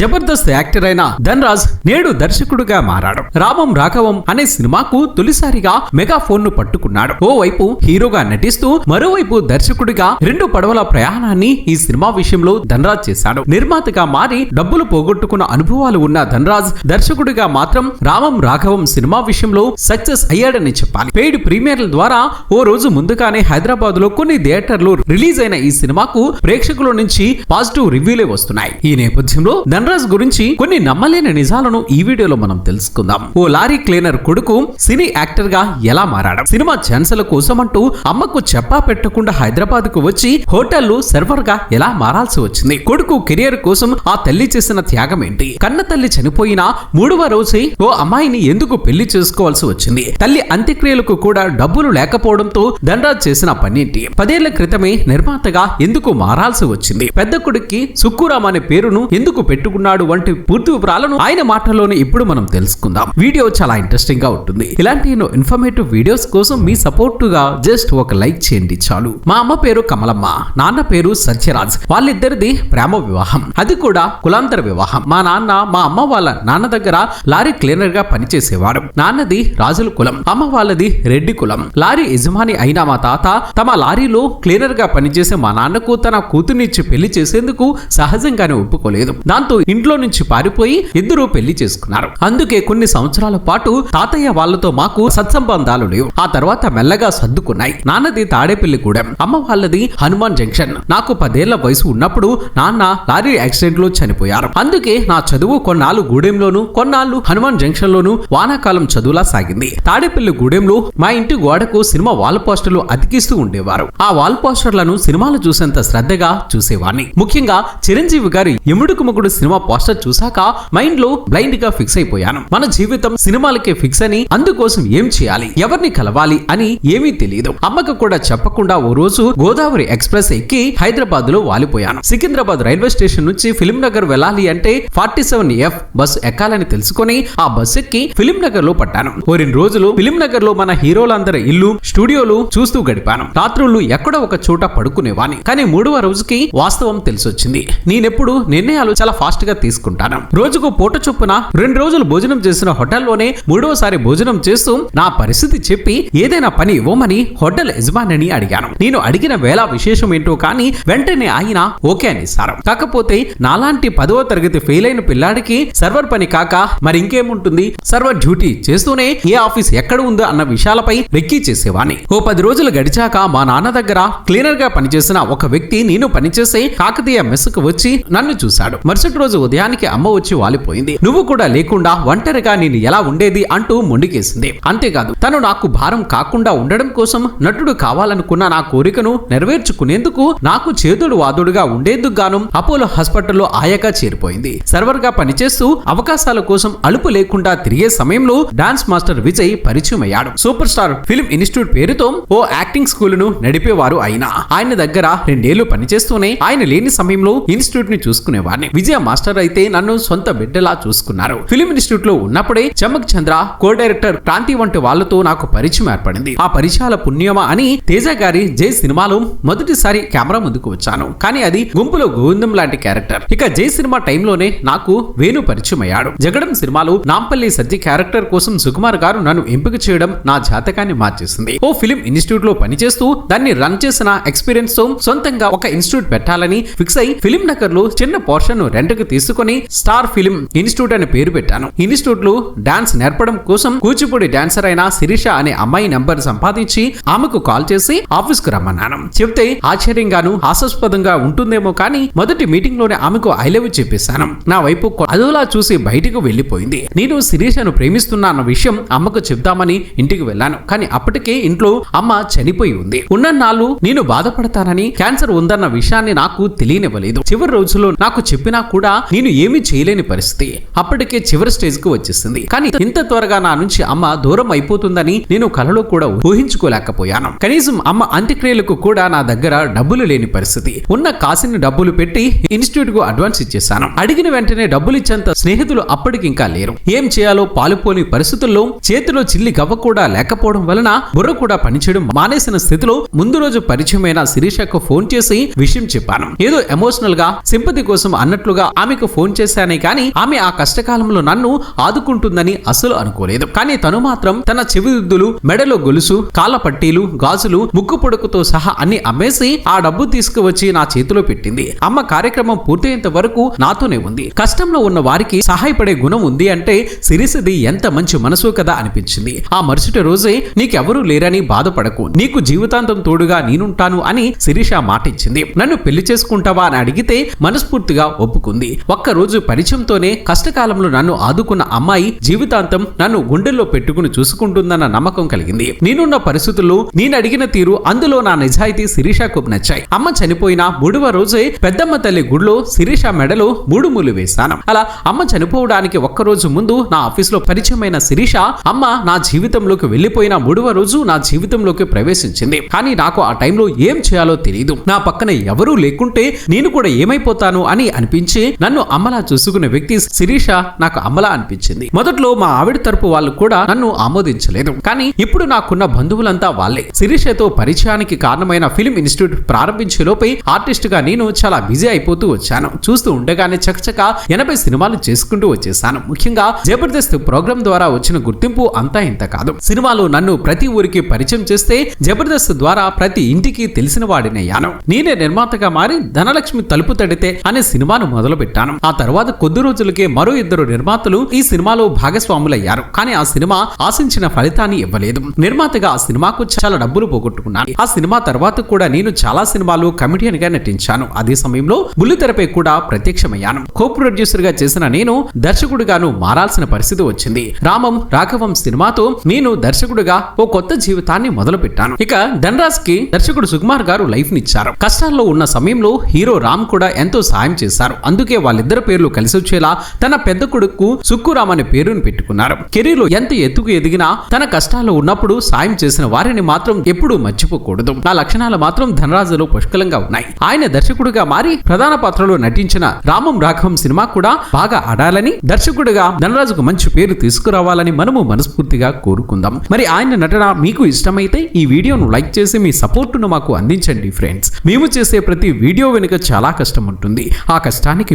Jabardasth actor అయిన ధనరాజ్ నేడు దర్శకుడుగా మారాడు. రామం రాఘవం అనే సినిమాకు తొలిసారిగా మెగాఫోన్ను పట్టుకున్నాడు. ఓ వైపు హీరోగా నటిస్తూ మరోవైపు దర్శకుడిగా రెండు పడవల ప్రయాణాన్ని ఈ సినిమా విషయంలో ధనరాజ్ చేశాడు. నిర్మాతగా మారి డబ్బులు పోగొట్టుకున్న అనుభవాలు ఉన్న ధనరాజ్ దర్శకుడిగా మాత్రం రామం రాఘవం సినిమా విషయంలో సక్సెస్ అయ్యాడని చెప్పాలి. పెయిడ్ ప్రీమియర్ల ద్వారా ఓ రోజు ముందుగానే హైదరాబాద్లో కొన్ని థియేటర్లు రిలీజ్ అయిన ఈ సినిమాకు ప్రేక్షకుల నుంచి పాజిటివ్ రివ్యూలే వస్తున్నాయి. ఈ నేపథ్యంలో ధనరాజ్ గురించి కొన్ని నమ్మలేని నిజాలను ఈ వీడియోలో మనం తెలుసుకుందాం. ఓ లారీ క్లీనర్ కొడుకు సినీ యాక్టర్గా ఎలా మారాడు? సినిమా ఛాన్సల కోసం అంటూ అమ్మకు చెప్పా పెట్టకుండా హైదరాబాద్కు వచ్చి హోటల్లో సర్వర్గా ఎలా మారాల్సి వచ్చింది? కొడుకు కెరియర్ కోసం ఆ తల్లి చేసిన త్యాగం ఏంటి? కన్న తల్లి చనిపోయిన మూడవ రోజే ఓ అమ్మాయిని ఎందుకు పెళ్ళి చేసుకోవాల్సి వచ్చింది? తల్లి అంత్యక్రియలకు కూడా డబ్బులు లేకపోవడంతో ధనరాజ్ చేసిన పనేంటి పదేళ్ళ క్రితమే నిర్మాతగా ఎందుకు మారాల్సి వచ్చింది? పెద్ద కొడుక్కి సుక్కురామ్ అనే పేరును ఎందుకు పెట్టు పెట్టుకున్నాడు వంటి పూర్తి వివరాలను ఆయన మాటల్లోనే ఇప్పుడు మనం తెలుసుకుందాం. వీడియో చాలా ఇంట్రెస్టింగ్గా ఉంటుంది. ఇలాంటి ఎన్నో ఇన్ఫర్మేటివ్ వీడియోస్ కోసం మీ సపోర్ట్గా జస్ట్ ఒక లైక్ చేయండి చాలు. మా అమ్మ పేరు కమలమ్మ నాన్న పేరు సత్యరాజ్. వాళ్ళిద్దరిది ప్రేమ వివాహం. అది కూడా కులాంతర వివాహం. మా నాన్న మా అమ్మ వాళ్ళ నాన్న దగ్గర లారీ క్లీనర్గా పనిచేసేవాడు. నాన్నది రాజుల కులం అమ్మ వాళ్ళది రెడ్డి కులం. లారీ యజమాని అయిన మా తాత తమ లారీలో క్లీనర్గా పనిచేసే మా నాన్నకు తన కూతుర్నిచ్చి పెళ్ళి చేసేందుకు సహజంగానే ఒప్పుకోలేదు. దాంతో ఇంట్లో నుంచి పారిపోయి ఇద్దరు పెళ్ళి చేసుకున్నారు. అందుకే కొన్ని సంవత్సరాల పాటు తాతయ్య వాళ్ళతో మాకు సత్సంబంధాలు లేవు. ఆ తర్వాత మెల్లగా సర్దుకున్నాయి. నాన్నది తాడేపల్లి గూడెం. అమ్మ వాళ్ళది హనుమాన్ జంక్షన్. నాకు పదేళ్ళ వయసు ఉన్నప్పుడు నాన్న లారీ యాక్సిడెంట్లో చనిపోయారు. అందుకే నా చదువు కొన్నాళ్ళు గూడెంలోను కొన్నాళ్ళు హనుమాన్ జంక్షన్ లోను వానాకాలం చదువులా సాగింది. తాడేపల్లి గూడెంలో మా ఇంటి గోడకు సినిమా వాల్ పోస్టర్లు అతికిస్తూ ఉండేవారు. ఆ వాల్ పోస్టర్లను సినిమాలు చూసేంత శ్రద్ధగా చూసేవాడిని ముఖ్యంగా చిరంజీవి గారి ఎముడుకు ముగుడు సినిమా పోస్టర్ చూశాక మైండ్లో బ్లైండ్గా ఫిక్స్ అయిపోయాను. మన జీవితం సినిమాలకే ఫిక్స్ అని అందుకోసం ఏం చేయాలి? ఎవరిని కలవాలి అని ఏమీ తెలియదు అమ్మకు కూడా చెప్పకుండా ఓ రోజు గోదావరి ఎక్స్ప్రెస్ ఎక్కి హైదరాబాద్లో వాలిపోయాను. సికింద్రాబాద్ రైల్వే స్టేషన్ నుంచి ఫిలిం నగర్ వెళ్ళాలి అంటే ఫార్టీ సెవెన్ ఎఫ్ బస్సు ఎక్కాలని తెలుసుకొని ఆ బస్ ఎక్కి ఫిలిం నగర్లో పట్టాను. ఓ రెండు రోజులు ఫిలిం నగర్లో మన హీరోలందరి ఇల్లు స్టూడియోలు చూస్తూ గడిపాను. రాత్రులు ఎక్కడో ఒక చోట పడుకునేవాని కానీ మూడవ రోజుకి వాస్తవం తెలిసొచ్చింది. నేనెప్పుడు నిర్ణయాలు చాలా ఫాస్ట్ గా తీసుకుంటాను. రోజుకు పూట చొప్పున రెండు రోజులు భోజనం చేసిన హోటల్లోనే మూడవసారి భోజనం చేస్తూ నా పరిస్థితి చెప్పి ఏదైనా పని ఇవ్వమని హోటల్ యజమానిని అడిగాను. నేను అడిగిన వేళ విశేషం ఏంటో కానీ వెంటనే ఆయన ఓకే అని సారం. కాకపోతే నాలాంటి పదవ తరగతి ఫెయిల్ అయిన పిల్లాడికి సర్వర్ పని కాక మరి ఇంకేముంటుంది? సర్వర్ డ్యూటీ చేస్తూనే ఏ ఆఫీస్ ఎక్కడ ఉందో అన్న విషయాలపై రెక్కి చేసేవాణ్ణి. ఓ పది రోజులు గడిచాక మా నాన్న దగ్గర క్లీనర్గా పనిచేసిన ఒక వ్యక్తి నేను పనిచేసే కాకతీయ మెస్సుకు వచ్చి నన్ను చూశాడు. మరుసటి రోజు ఉదయానికి అమ్మ వచ్చి వాలిపోయింది. నువ్వు కూడా లేకుండా ఒంటరిగా నేను ఎలా ఉండేది? అంటూ మొండికేసింది. అంతేకాదు తను నాకు భారం కాకుండా ఉండడం కోసం నటుడు కావాలనుకున్న నా కోరికను నెరవేర్చుకునేందుకు నాకు చేదుడు వాదుడుగా ఉండేందుకు గాను అపోలో హాస్పిటల్లో ఆయాగా చేరిపోయింది. సర్వర్గా పనిచేస్తూ అవకాశాల కోసం అలుపు లేకుండా తిరిగే సమయంలో డాన్స్ మాస్టర్ విజయ్ పరిచయం అయ్యాడు సూపర్ స్టార్ ఫిల్మ్ ఇన్స్టిట్యూట్ పేరుతో ఓ యాక్టింగ్ స్కూల్ను నడిపేవారు ఆయన. ఆయన దగ్గర రెండేళ్ళు పనిచేస్తూనే ఆయన లేని సమయంలో ఇన్స్టిట్యూట్ని చూసుకునేవాడిని. విజయ మాస్టర్ అయితే నన్ను సొంత బిడ్డలా చూసుకున్నారు. ఫిలిం ఇన్స్టిట్యూట్లో ఉన్నప్పుడే చమక్ చంద్ర కో డైరెక్టర్ క్రాంతి వంటి వాళ్ళతో నాకు పరిచయం ఏర్పడింది. ఆ పరిచయాల పుణ్యమా అని తేజ గారి జై సినిమాలో మొదటిసారి కెమెరా ముందుకు వచ్చాను. కానీ అది గుంపులో గోవిందం లాంటి క్యారెక్టర్. ఇక జై సినిమా టైంలోనే నాకు వేణు పరిచయం అయ్యాడు జగడం సినిమాలో నాంపల్లి సత్య క్యారెక్టర్ కోసం సుకుమార్ గారు నన్ను ఎంపిక చేయడం నా జాతకాన్ని మార్చేసింది. ఓ ఫిలిం ఇన్స్టిట్యూట్లో పనిచేస్తూ దాన్ని రన్ చేసిన ఎక్స్పీరియన్స్తో సొంతంగా ఒక ఇన్స్టిట్యూట్ పెట్టాలని ఫిక్స్ అయి ఫిలిం నగర్లో చిన్న పోర్షన్ రెంట్ తీసుకుని స్టార్ ఫిలిం ఇన్స్టిట్యూట్ అని పేరు పెట్టాను. ఇన్స్టిట్యూట్లో డాన్స్ నేర్పడం కోసం కూచిపూడి డాన్సర్ అయిన శిరీష అనే అమ్మాయి నంబర్ సంపాదించి ఆమెకు కాల్ చేసి ఆఫీస్కు రమ్మన్నాను. చెప్తే ఆశ్చర్యంగాను హాస్యాస్పదంగా ఉంటుందేమో కానీ మొదటి మీటింగ్లోనే ఆమెకు ఐ లవ్ చెప్పేశాను. నా వైపు అదులా అదోలా చూసి బయటకు వెళ్ళిపోయింది నేను శిరీషను ప్రేమిస్తున్నా అన్న విషయం అమ్మకు చెప్దామని ఇంటికి వెళ్ళాను. కానీ అప్పటికే ఇంట్లో అమ్మ చనిపోయి ఉంది. ఉన్న నాళ్ళు నేను బాధపడతానని క్యాన్సర్ ఉందన్న విషయాన్ని నాకు తెలియనివ్వలేదు. చివరి రోజుల్లో నాకు చెప్పినా కూడా నేను ఏమీ చేయలేని పరిస్థితి. అప్పటికే చివరి స్టేజ్కు వచ్చేసింది. కానీ ఇంత త్వరగా నా నుంచి అమ్మ దూరం అయిపోతుందని నేను కలలో కూడా ఊహించుకోలేకపోయాను. కనీసం అమ్మ అంత్యక్రియలకు కూడా నా దగ్గర డబ్బులు లేని పరిస్థితి. ఉన్న కాసిని డబ్బులు పెట్టి ఇన్స్టిట్యూట్కు అడ్వాన్స్ ఇచ్చేసాను అడిగిన వెంటనే డబ్బులు ఇచ్చేంత స్నేహితులు అప్పటికి ఇంకా లేరు. ఏం చేయాలో పాలుపోని పరిస్థితుల్లో చేతిలో చిల్లి గవ్వ కూడా లేకపోవడం వలన బుర్ర కూడా పనిచేయడం మానేసిన స్థితిలో ముందు రోజు పరిచయమైన శిరీషకు ఫోన్ చేసి విషయం చెప్పాను. ఏదో ఎమోషనల్గా సింపతి కోసం అన్నట్లుగా ఆమె ఆమెకు ఫోన్ చేశానే కానీ ఆమె ఆ కష్టకాలంలో నన్ను ఆదుకుంటుందని అసలు అనుకోలేదు. కానీ తను మాత్రం తన చెవిదుద్దులు మెడలో గొలుసు కాళ్ళ పట్టీలు గాజులు ముక్కు పొడుకుతో సహా అన్ని అమ్మేసి ఆ డబ్బు తీసుకువచ్చి నా చేతిలో పెట్టింది. అమ్మ కార్యక్రమం పూర్తయ్యేంత వరకు నాతోనే ఉంది. కష్టంలో ఉన్న వారికి సహాయపడే గుణం ఉంది అంటే సిరిసిది ఎంత మంచి మనసు కదా అనిపించింది. ఆ మరుసటి రోజే నీకెవరూ లేరని బాధపడకు. నీకు జీవితాంతం తోడుగా నేనుంటాను అని శిరీష మాటిచ్చింది. నన్ను పెళ్ళి చేసుకుంటావా అని అడిగితే మనస్ఫూర్తిగా ఒప్పుకుంది. ఒక్క రోజు పరిచయంతోనే కష్టకాలంలో నన్ను ఆదుకున్న అమ్మాయి జీవితాంతం నన్ను గుండెల్లో పెట్టుకుని చూసుకుంటుందన్న నమ్మకం కలిగింది. నేనున్న పరిస్థితుల్లో నేను అడిగిన తీరు అందులో నా నిజాయితీ శిరీషకు నచ్చాయి. అమ్మ చనిపోయిన మూడవ రోజే పెద్దమ్మ తల్లి గుడిలో శిరీష మెడలో మూడు ముళ్ళు వేశాను. అలా అమ్మ చనిపోవడానికి ఒక్క రోజు ముందు నా ఆఫీసులో పరిచయమైన శిరీష అమ్మ నా జీవితంలోకి వెళ్ళిపోయిన మూడవ రోజు నా జీవితంలోకి ప్రవేశించింది. కానీ నాకు ఆ టైంలో ఏం చేయాలో తెలియదు నా పక్కన ఎవరూ లేకుంటే నేను కూడా ఏమైపోతాను అని అనిపించి నన్ను అమ్మలా చూసుకునే వ్యక్తి శిరీష నాకు అమ్మలా అనిపించింది. మొదట్లో మా ఆవిడ తరపు వాళ్ళు కూడా నన్ను ఆమోదించలేదు. కానీ ఇప్పుడు నాకున్న బంధువులంతా వాళ్ళే. శిరీషతో పరిచయానికి కారణమైన ఫిల్మ్ ఇన్స్టిట్యూట్ ప్రారంభించే లోపై ఆర్టిస్ట్గా నేను చాలా బిజీ అయిపోతూ వచ్చాను. చూస్తూ ఉండగానే చకచక ఎనభై సినిమాలు చేసుకుంటూ వచ్చేసాను. ముఖ్యంగా జబర్దస్త్ ప్రోగ్రామ్ ద్వారా వచ్చిన గుర్తింపు అంతా ఇంత కాదు. సినిమాలో నన్ను ప్రతి ఊరికి పరిచయం చేస్తే జబర్దస్త్ ద్వారా ప్రతి ఇంటికి తెలిసిన వాడినయ్యాను. నేనే నిర్మాతగా మారి ధనలక్ష్మి తలుపు తడితే అనే సినిమాను మొదలు పెట్టాను ఆ తర్వాత కొద్ది రోజులకే మరో ఇద్దరు నిర్మాతలు ఈ సినిమాలో భాగస్వాములయ్యారు. కానీ ఆ సినిమా ఆశించిన ఫలితాన్ని ఇవ్వలేదు. నిర్మాతగా ఆ సినిమాకు చాలా డబ్బులు పోగొట్టుకున్నాను. ఆ సినిమా తర్వాత కూడా నేను చాలా సినిమాలు కమిడియన్గా నటించాను. అదే సమయంలో బుల్లితెరపై కూడా ప్రత్యక్షమయ్యాను. కో ప్రొడ్యూసర్గా చేసిన నేను దర్శకుడిగాను మారాల్సిన పరిస్థితి వచ్చింది. రామం రాఘవం సినిమాతో నేను దర్శకుడిగా ఓ కొత్త జీవితాన్ని మొదలు పెట్టాను ఇక ధనరాజ్కి దర్శకుడు సుకుమార్ గారు లైఫ్ నిచ్చారు కష్టాల్లో ఉన్న సమయంలో హీరో రామ్ కూడా ఎంతో సాయం చేశారు. అందుకే వాళ్ళిద్దరి పేర్లు కలిసి వచ్చేలా తన పెద్ద కొడుకు సుక్కురామ్ అనే పేరును పెట్టుకున్నారు. కెరీర్లో ఎంత ఎత్తుకు ఎదిగినా తన కష్టాల్లో ఉన్నప్పుడు సాయం చేసిన వారిని మాత్రం ఎప్పుడూ మర్చిపోకూడదు. నా లక్షణాలు మాత్రం ధనరాజులో పుష్కలంగా ఉన్నాయి. ఆయన దర్శకుడిగా మారి ప్రధాన పాత్రలో నటించిన రామం రాఘవం సినిమా కూడా బాగా ఆడాలని దర్శకుడిగా ధనరాజుకు మంచి పేరు తీసుకురావాలని మనము మనస్ఫూర్తిగా కోరుకుందాం. మరి ఆయన నటన మీకు ఇష్టమైతే ఈ వీడియోను లైక్ చేసి మీ సపోర్టును మాకు అందించండి ఫ్రెండ్స్. మేము చేసే ప్రతి వీడియో వెనుక చాలా కష్టం ఉంటుంది. ఆ కష్టానికి